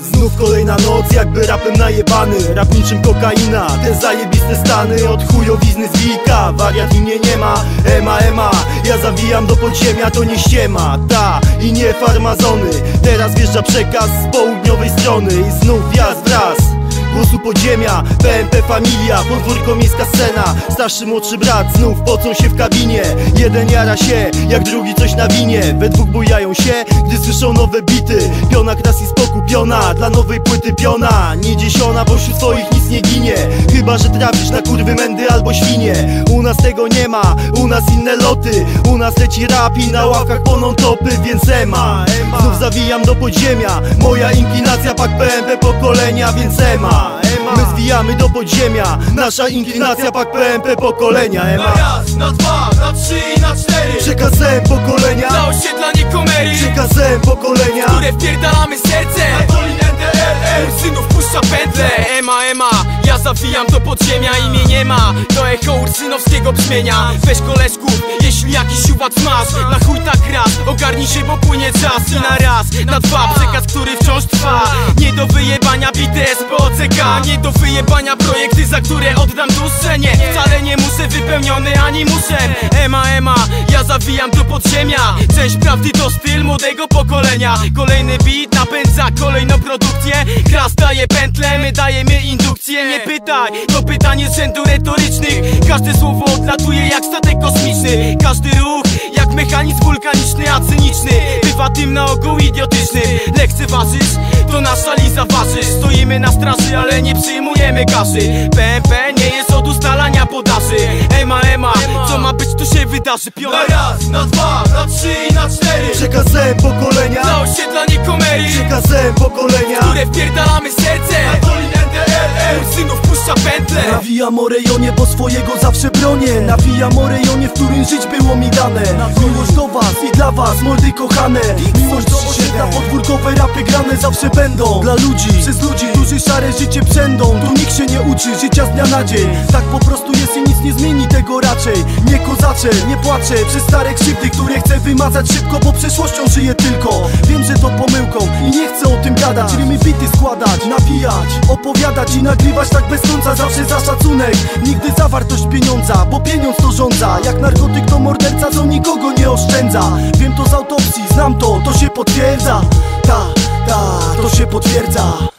Znów kolejna noc, jakby rapem najebany. Rap niczym kokaina, te zajebiste stany. Od chujowizny zwika, wariat i mnie nie ma. Ema, ema, ja zawijam do podziemia To nie ściema, ta i nie farmazony. Teraz wjeżdża przekaz z południowej strony. I znów Głosu podziemia, PMP familia, podwórko miejska scena. Starszy, młodszy brat znów pocą się w kabinie. Jeden jara się, jak drugi coś nawinie We dwóch bujają się, gdy słyszą nowe bity. Piona kras i spokój, piona, dla nowej płyty piona. Nie dziesiona, bo wśród swoich nic nie ginie. Chyba, że trafisz na kurwy mędy albo świnie. U nas tego nie ma, u nas inne loty. U nas leci rap i na ławkach płoną topy, więc ema. Znów zawijam do podziemia. Moja inklinacja, pak PMP pokolenia, więc ema My zwijamy do podziemia. Nasza inklinacja, pak PMP pokolenia. Na ema. raz, na dwa, na trzy i na cztery. Przekazem pokolenia. Dla osiedlanie komery. Przekazem pokolenia. Które wpierdalamy serce. Dolin NDLR Synów puszcza pętle Ema, ema Ja zawijam do podziemia. Imię nie ma. To echo ursynowskiego brzmienia. Weź koleżków Jeśli jakiś uwag masz Na chuj tak raz. Ogarnij się, bo płynie czas. I na raz, na dwa Przekaz, który wciąż trwa. Nie do BTS OCK Nie do wyjebania projekty, za które oddam duszę. Nie, wcale nie muszę wypełniony ani muszę Ema, ema Ja zawijam do podziemia. Część prawdy to styl młodego pokolenia. Kolejny beat napędza kolejną produkcję. Kras daje pętlę, my dajemy indukcję. Nie pytaj, to pytanie z rzędu retorycznych. Każde słowo odlatuje jak statek kosmiczny. Każdy ruch mechanizm wulkaniczny, a cyniczny Bywa tym na ogół idiotyczny. Lekceważysz, to nasza liza waży Stoimy na straży, ale nie przyjmujemy gaszy PMP nie jest od ustalania podaży. Ema, ema, co ma być to się wydarzy. Piona raz, na dwa, na trzy i na cztery. Przekazem pokolenia. Dla osiedlanie komery. Przekazem pokolenia. Które wpierdalamy serce Ursynów puszcza pętle Nawijam o rejonie, bo swojego zawsze bronię. Nawijam o rejonie, w którym żyć było mi dane. Miłość do was i dla was, mordy kochane. Miłość do osiedla, podwórkowe rapy grane zawsze będą. Dla ludzi, przez ludzi, którzy szare życie przędą. Tu nikt się nie uczy, życia z dnia na dzień. Tak po prostu jest i nic nie zmieni tego raczej. Nie kozaczę, nie płaczę przez stare krzywdy Które chcę wymazać szybko, bo przeszłością żyję tylko. Wiem, że to pomyłką gadać Rymy bity składać, nawijać, opowiadać i nagrywać tak bez końca Zawsze za szacunek, nigdy za wartość pieniądza Bo pieniądz to rządza, jak narkotyk to morderca Co nikogo nie oszczędza. Wiem to z autopsji, znam to, to się potwierdza. Ta, ta, to się potwierdza